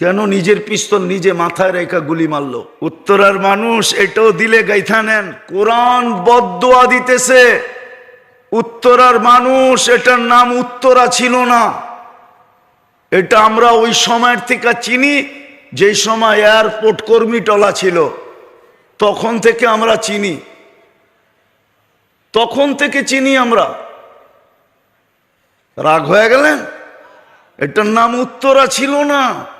কেন নিজের পিস্তল নিজে মাথায় রেখা গুলি মারলো? উত্তরার মানুষ এটাও দিলে গাইথা নেন। কোরআন বদোয়া দিতেছে। উত্তরার মানুষ এটার নাম উত্তরা ছিল না। এটা আমরা ওই সময়ের থেকে চিনি, যেই সময় এয়ারপোর্ট কর্মী টলা ছিল। তখন থেকে আমরা চিনি। তখন থেকে চিনি আমরা। রাগ হয়ে গেলেন? এটার নাম উত্তরা ছিল না।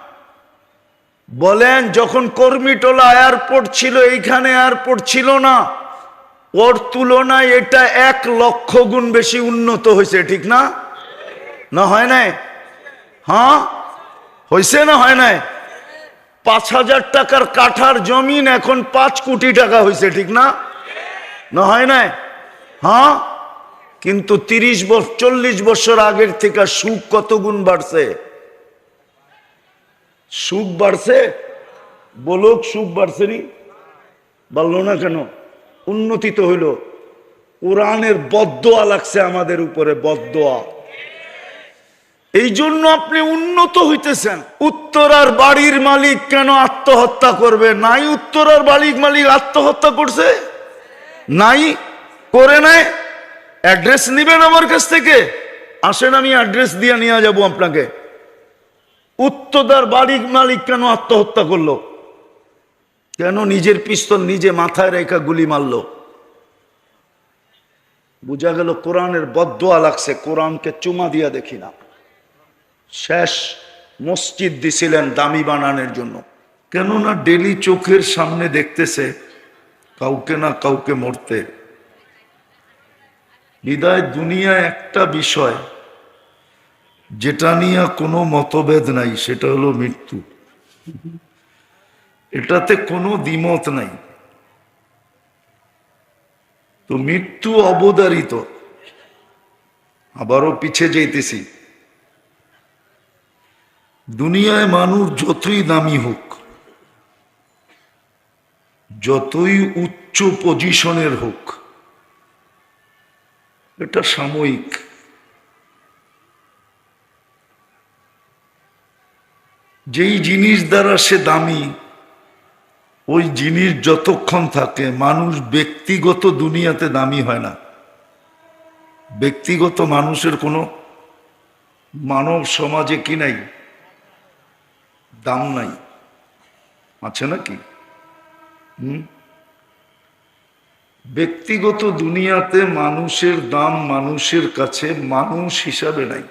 বলেন, যখন কর্মীটোলা এয়ারপোর্ট ছিল, এইখানে এয়ারপোর্ট ছিল না। ওর তুলনায় এটা এক লক্ষ গুণ বেশি উন্নত হয়েছে, ঠিক না? না হয় নাই? হ্যাঁ? হয়েছে না হয় নাই? পাঁচ হাজার টাকার কাঠার জমিন এখন পাঁচ কোটি টাকা হয়েছে, ঠিক না? না হয় নাই? হ্যাঁ? কিন্তু তিরিশ বছর চল্লিশ বছর আগের থেকে সুখ কত গুণ বাড়ছে? সুখ বাড়ছে, বলুক সুখ বাড়ছে নি বলল না কেন? উন্নতি তো হইল। কোরআনের বদোয়া লাগছে আমাদের উপরে বদোয়া এই জন্য আপনি উন্নত হইতেছেন। উত্তরার বাড়ির মালিক কেন আত্মহত্যা করবে? নাই উত্তরার বাড়ির মালিক আত্মহত্যা করছে? নাই? করে নাই? অ্যাড্রেস নিবেন আমার কাছ থেকে? আসেন, আমি অ্যাড্রেস দিয়ে নিয়ে যাব আপনাকে। উত্তদার বাড়ির মালিক কেন আত্মহত্যা করল? কেন নিজের পিস্তল নিজে মাথায় রেখা গুলি মারলো? বোঝা গেল কোরআনের বদোয়া লাগছে, কোরআনকে চুমা দিয়া দেখি না। শেষ মসজিদ দিছিলেন দামি বানানোর জন্য। কেননা ডেলি চোখের সামনে দেখতেছে কাউকে না কাউকে মরতে। হৃদয় দুনিয়া একটা বিষয় যেটা নিয়ে কোনো মতভেদ নাই, সেটা হলো মৃত্যু। এটাতে কোনো দ্বিমত নাই। তো মৃত্যু অবদারিত আবারও পিছে যেতেছি দুনিয়ায় মানুষ যতই দামি হোক, যতই উচ্চ পজিশনের হোক, এটা সাময়িক। যেই জিনিস দ্বারা সে দামি, ওই জিনিস যতক্ষণ থাকে, মানুষ ব্যক্তিগত দুনিয়াতে দামি হয় না। ব্যক্তিগত মানুষের কোনো মানব সমাজে কি নাই? দাম নাই। আছে নাকি? হুম? ব্যক্তিগত দুনিয়াতে মানুষের দাম মানুষের কাছে মানুষ হিসাবে নাই।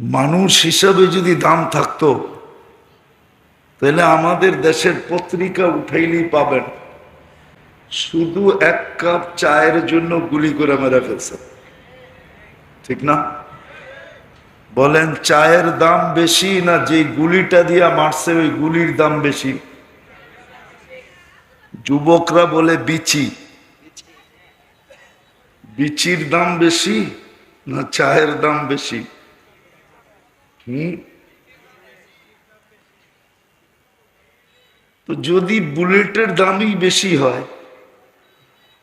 মানুষ হিসাবে যদি দাম থাকতো, তাহলে আমাদের দেশের পত্রিকা উঠাইলেই পাবেন। শুধু এক কাপ চায়ের জন্য গুলি করে মেরে ফেলছে। ঠিক না? বলেন, চায়ের দাম বেশি না যে গুলিটা দিয়া মারছে, ওই গুলির দাম বেশি? যুবকরা বলে, বিচি। বিচির দাম বেশি না চায়ের দাম বেশি? হুম তো যদি বুলেটের দামই বেশি হয়,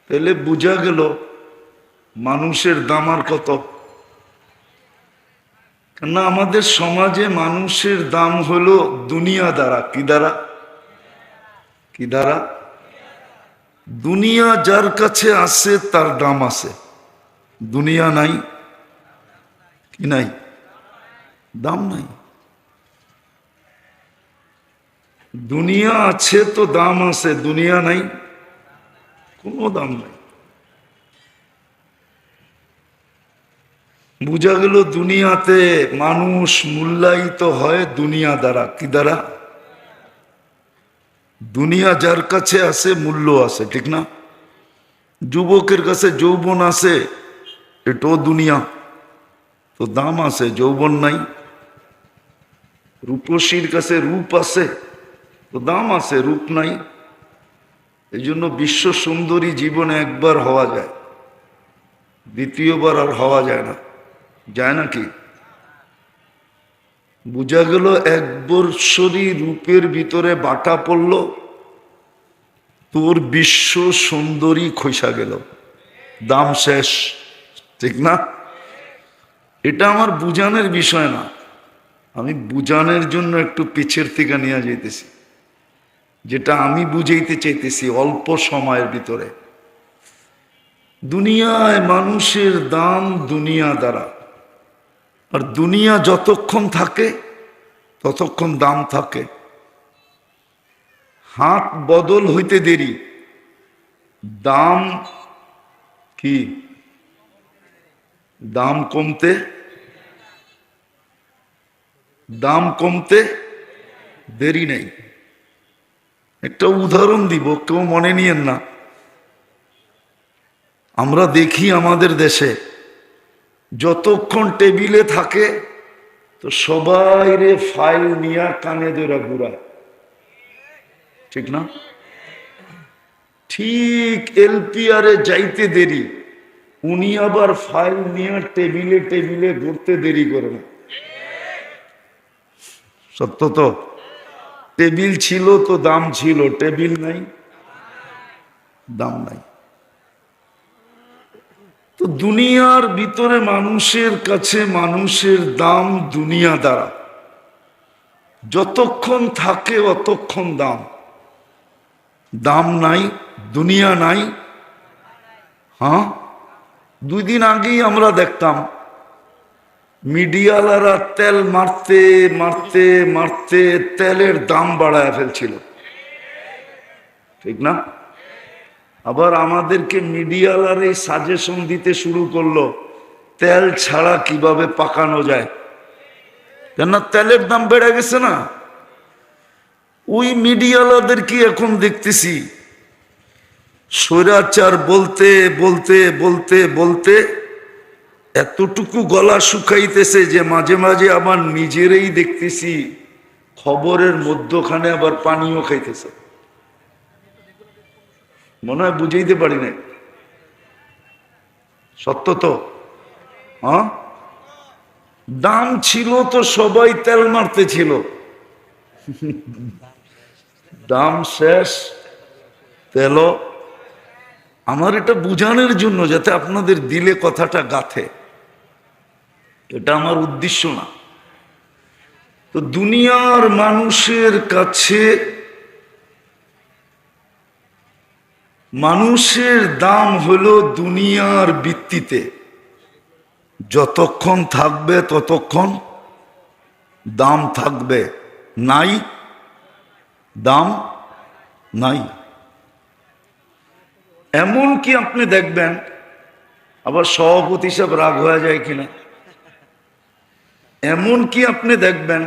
তাহলে বোঝা গেল মানুষের দাম আর কত। কেননা আমাদের সমাজে মানুষের দাম হলো দুনিয়া দ্বারা। কি দ্বারা? কি দ্বারা? দুনিয়া যার কাছে আছে তার দাম আছে দুনিয়া নাই, কি নাই? দাম নাই। দুনিয়া আছে তো দাম আছে, দুনিয়া নাই, কোনো দাম নাই। বোঝা গেল দুনিয়াতে মানুষ মূল্যায়িত হয় দুনিয়া দ্বারা, কি দ্বারা? দুনিয়া যার কাছে আছে, মূল্য আছে, ঠিক না? যুবকের কাছে যৌবন আছে, এটাও দুনিয়া। তো দাম আছে, যৌবন নাই। রূপসীর কাছে রূপ আছে, তো দাম আছে, রূপ নাই। এই জন্য বিশ্ব সুন্দরী জীবনে একবার হওয়া যায়, দ্বিতীয়বার আর হওয়া যায় না। যায় নাকি বোঝা গেল এক বৎসরই রূপের ভিতরে বাটা পড়ল, তোর বিশ্ব সুন্দরী খৈসা গেল। দাম শেষ, ঠিক না? এটা আমার বুঝানোর বিষয় না। আমি বুঝানোর জন্য একটু পিছের থেকে নিয়ে যাইতেছি। যেটা আমি বুঝাইতে চাইতেছি অল্প সময়ের ভিতরে। দুনিয়ায় মানুষের দাম দুনিয়া দ্বারা। আর দুনিয়া যতক্ষণ থাকে, ততক্ষণ দাম থাকে। হাত বদল হইতে দেরি। দাম কি? দাম কমতে দাম কমতে দেরি নেই। একটা উদাহরণ দিব, কেউ মনে নিয়েন না। আমরা দেখি আমাদের দেশে যতক্ষণ টেবিলে থাকে, তো সবাই রে ফাইল নিয়ে কানে ধরে ঘুরায়। ঠিক না? ঠিক এলপিআরে যাইতে দেরি, উনি আবার ফাইল নিয়ে টেবিলে টেবিলে ঘুরতে দেরি করে না। সত্য তো? টেবিল ছিল তো দাম ছিল, টেবিল নাই, দাম নাই। তো দুনিয়ার ভিতরে মানুষের কাছে মানুষের দাম দুনিয়া দ্বারা। যতক্ষণ থাকে অতক্ষণ দাম। দাম নাই, দুনিয়া নাই। হ্যাঁ? দুই দিন আগেই আমরা দেখতাম মিডিয়ালারা তেল মারতে মারতে মারতে তেলের দাম বাড়ায় ফেলছিল। ঠিক না? আবার আমাদেরকে মিডিয়ালার এই সাজেশন দিতে শুরু করল, তেল ছাড়া কীভাবে পাকানো যায়? কেননা তেলের দাম বেড়ে গেছে না? ওই মিডিয়ালাদেরকে এখন দেখতেছি? স্বৈরাচার বলতে বলতে বলতে বলতে এতটুকু গলা শুকাইতেছে যে মাঝে মাঝে আবার নিজেরই দেখতেছি, খবরের মধ্যখানে আবার পানিও খাইতেছে। মনে হয় বুঝাইতে পারি না সত্য তো? হ্যাঁ? দাম ছিল তো সবাই তেল মারতে ছিল দাম শেষ তেল আমার এটা বুঝানোর জন্য যাতে আপনাদের দিলে কথাটা গাথে। এটা আমার উদ্দেশ্য না। তো দুনিয়ার মানুষের কাছে মানুষের দাম হলো দুনিয়ার ভিত্তিতে। যতক্ষণ থাকবে ততক্ষণ দাম থাকবে। নাই, দাম নাই। এমন কি আপনি দেখবেন, আবার সভাপতি সাহেব রাগ হয়ে যায় কিনা। এমন কি আপনি দেখবেন?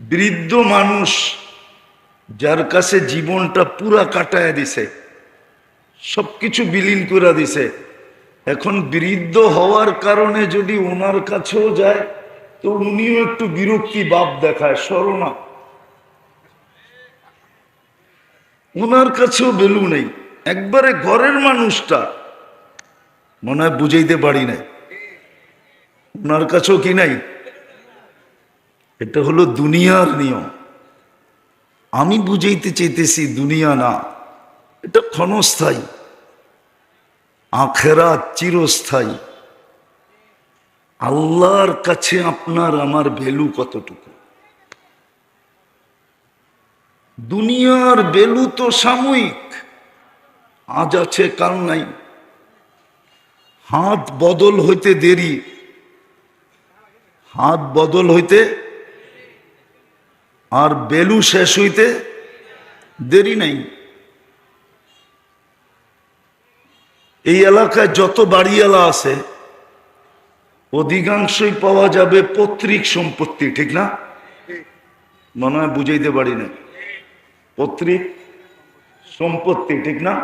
বৃদ্ধ মানুষ যার কাছে জীবনটা পুরা কাটায় দিছে, সবকিছু বিলীন করে দিছে, এখন বৃদ্ধ হওয়ার কারণে যদি ওনার কাছেও যায়, তো উনিও একটু বিরক্তি ভাব দেখায় সরনা ওনার কাছেও বেলু নেই, একবারে ঘরের মানুষটা, মনে হয় বুঝাইতে পারি না ওনার কাছেও কি নাই? এটা হলো দুনিয়ার নিয়ম। আমি বুঝাইতে চাইতেছি দুনিয়া না, এটা ক্ষণস্থায়ী। আখেরা চিরস্থায়ী। আল্লাহর কাছে আপনার আমার ভ্যালু কতটুকু? দুনিয়ার ভ্যালু তো সাময়িক, আজ আছে কাল নাই। হাত বদল হইতে দেরি হাত বদল হইতে আর বেলু শেষ হইতে দেরি নাই। এই এলাকায় যত বাড়িওয়ালা আছে, অধিকাংশই পাওয়া যাবে পত্রিক সম্পত্তি, ঠিক না? মনে হয় বুঝাইতে পারি না পত্রিক সম্পত্তি, ঠিক না?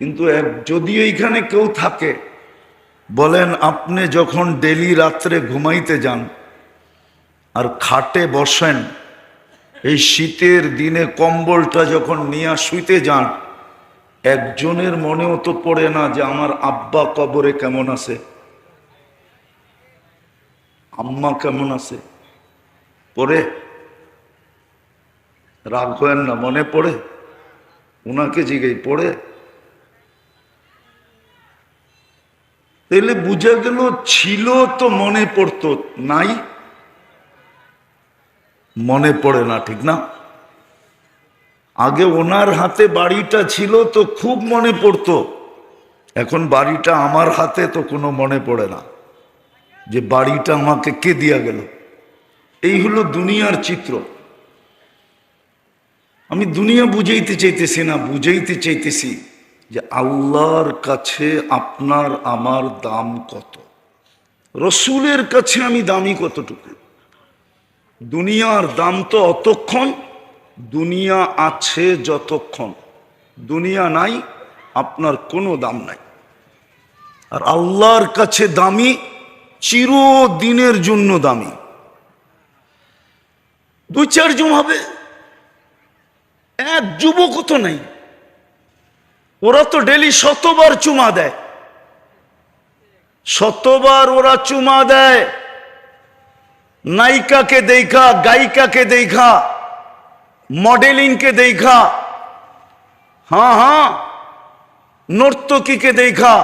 কিন্তু যদি এইখানে কেউ থাকে বলেন, আপনি যখন ডেলি রাত্রে ঘুমাইতে যান আর খাটে বসেন, এই শীতের দিনে কম্বলটা যখন নিয়ে শুইতে যান, একজনের মনেও তো পড়ে না যে আমার আব্বা কবরে কেমন আছে, আম্মা কেমন আছে। পড়ে? রাগ হয়েন না, মনে পড়ে? ওনাকে জিগাই, পড়ে? তাহলে বুঝা গেল ছিল তো মনে পড়তো, নাই? মনে পড়ে না, ঠিক না? আগে ওনার হাতে বাড়িটা ছিল তো খুব মনে পড়তো, এখন বাড়িটা আমার হাতে তো কোনো মনে পড়ে না, যে বাড়িটা আমাকে কে দিয়া গেল? এই হলো দুনিয়ার চিত্র। আমি দুনিয়া বুঝাইতে চাইতেছি না, বুঝাইতে চাইতেছি যে আল্লাহর কাছে আপনার আমার দাম কত? রসুলের কাছে আমি দামি কতটুকু? দুনিয়ার দাম তো অতক্ষণ, দুনিয়া আছে যতক্ষণ। দুনিয়া নাই, আপনার কোনো দাম নাই। আর আল্লাহর কাছে দামি, চিরদিনের জন্য দামি। দুই চারজন হবে। এক যুবক তো নাই। ওরা তো ডেলি শতবার চুমা দেয়। শতবার ওরা চুমা দেয়। নায়িকাকে দেখা, গায়িকাকে দেখা, মডেলিংকে দেখা হ্যাঁ হ্যাঁ নর্তকীকে দেখা,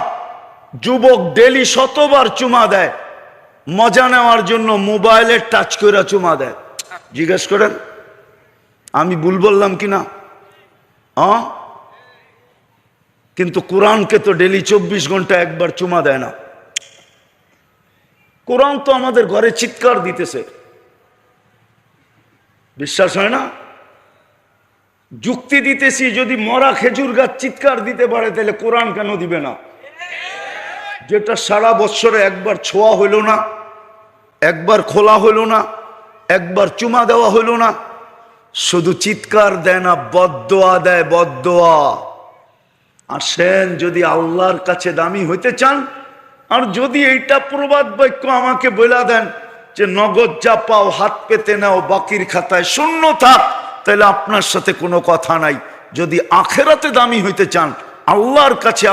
যুবক ডেলি শতবার চুমা দেয়। মজা নেওয়ার জন্য মোবাইলে টাচ করে চুমা দেয়। জিজ্ঞেস করেন, আমি ভুল বললাম কিনা? হ্যাঁ? কিন্তু কোরআনকে তো ডেলি চব্বিশ ঘণ্টা একবার চুমা দেয় না। কোরআন তো আমাদের ঘরে চিৎকার দিতেছে। বিশ্বাস হয় না? যুক্তি দিতেছি, যদি মরা খেজুর গাছ চিৎকার দিতে পারে, তাহলে কোরআন কেন দিবে না? যেটা সারা বছরে একবার ছোঁয়া হইল না, একবার খোলা হইল না, একবার চুমা দেওয়া হইল না, শুধু চিৎকার দেয় না, বদোয়া দেয়, বদোয়া। আসেন, যদি আল্লাহর কাছে দামি হইতে চান, আর যদি এইটা প্রবাদ বাক্য আমাকে বলে দেন যে নগদ যা পাও হাত পেতে নাও, বাকির খাতায় শূন্য থাক, তাহলে আপনার সাথে কোনো কথা নাই। যদি আখেরাতে দামি হইতে চান, আল্লাহর কাছে